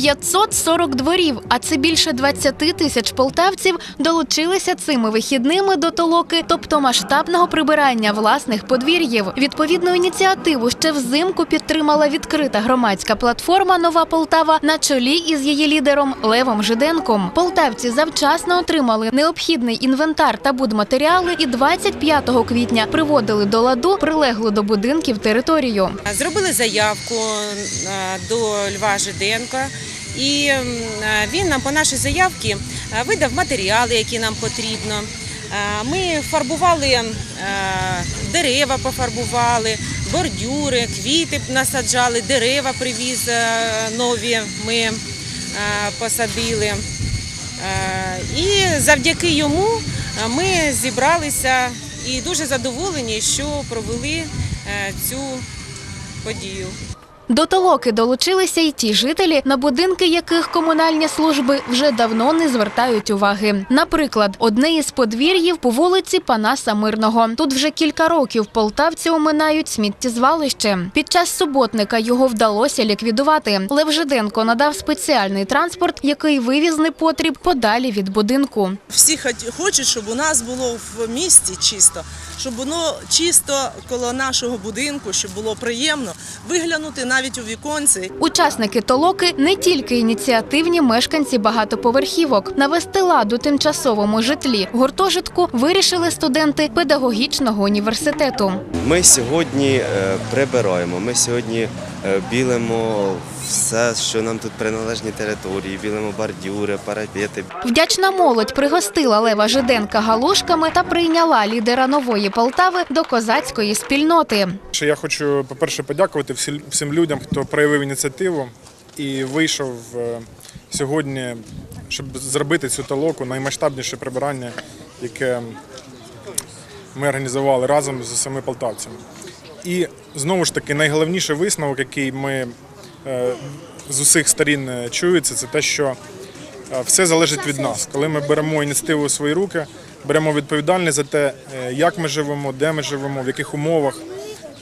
540 дворів, а це більше 20 тисяч полтавців, долучилися цими вихідними до толоки, тобто масштабного прибирання власних подвір'їв. Відповідну ініціативу ще взимку підтримала відкрита громадська платформа Нова Полтава на чолі із її лідером Левом Жиденком. Полтавці завчасно отримали необхідний інвентар та будматеріали і 25 квітня приводили до ладу прилеглу до будинків територію. Зробили заявку е, до Льва Жиденка, і е, він нам по нашій заявці е, видав матеріали, які нам потрібно. Е, Ми фарбували дерева, пофарбували, бордюри, квіти насаджали, дерева привіз нові. Ми посадили. І завдяки йому ми зібралися і дуже задоволені, що провели цю подію. До толоки долучилися й ті жителі, на будинки яких комунальні служби вже давно не звертають уваги. Наприклад, одне із подвір'їв по вулиці Панаса Мирного. Тут вже кілька років полтавці оминають сміттєзвалище. Під час суботника його вдалося ліквідувати. Лев Жиденко надав спеціальний транспорт, який вивіз непотріб подалі від будинку. Всі хоч- хочуть, щоб у нас було в місті чисто, щоб воно чисто коло нашого будинку, щоб було приємно виглянути навіть у віконці. Учасники толоки не тільки ініціативні мешканці багатоповерхівок. Навести лад у тимчасовому житлі гуртожитку вирішили студенти педагогічного університету. Ми сьогодні е, прибираємо, ми сьогодні е, білимо все, що нам тут приналежні території, білимо бордюри, парапети. Вдячна молодь пригостила Лева Жиденка галушками та прийняла лідера нової Полтави до козацької спільноти. Я хочу, по-перше, подякувати всім людям, хто проявив ініціативу і вийшов е, сьогодні, щоб зробити цю толоку наймасштабніше прибирання, яке ми організували разом з усіма полтавцями. І знову ж таки, найголовніший висновок, який ми з усіх сторін е, чується, це те, що е, все залежить від нас. Коли ми беремо ініціативу у свої руки, беремо відповідальність за те, е, як ми живемо, де ми живемо, в яких умовах,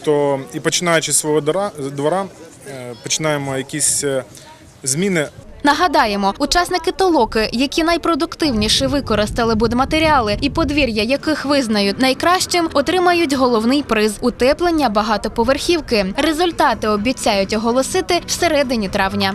то і починаючи з свого двора, е, починаємо якісь е, зміни Нагадаємо, учасники толоки, які найпродуктивніше використали будматеріали і подвір'я яких визнають найкращим, отримають головний приз утеплення багатоповерхівки. Результати обіцяють оголосити всередині травня.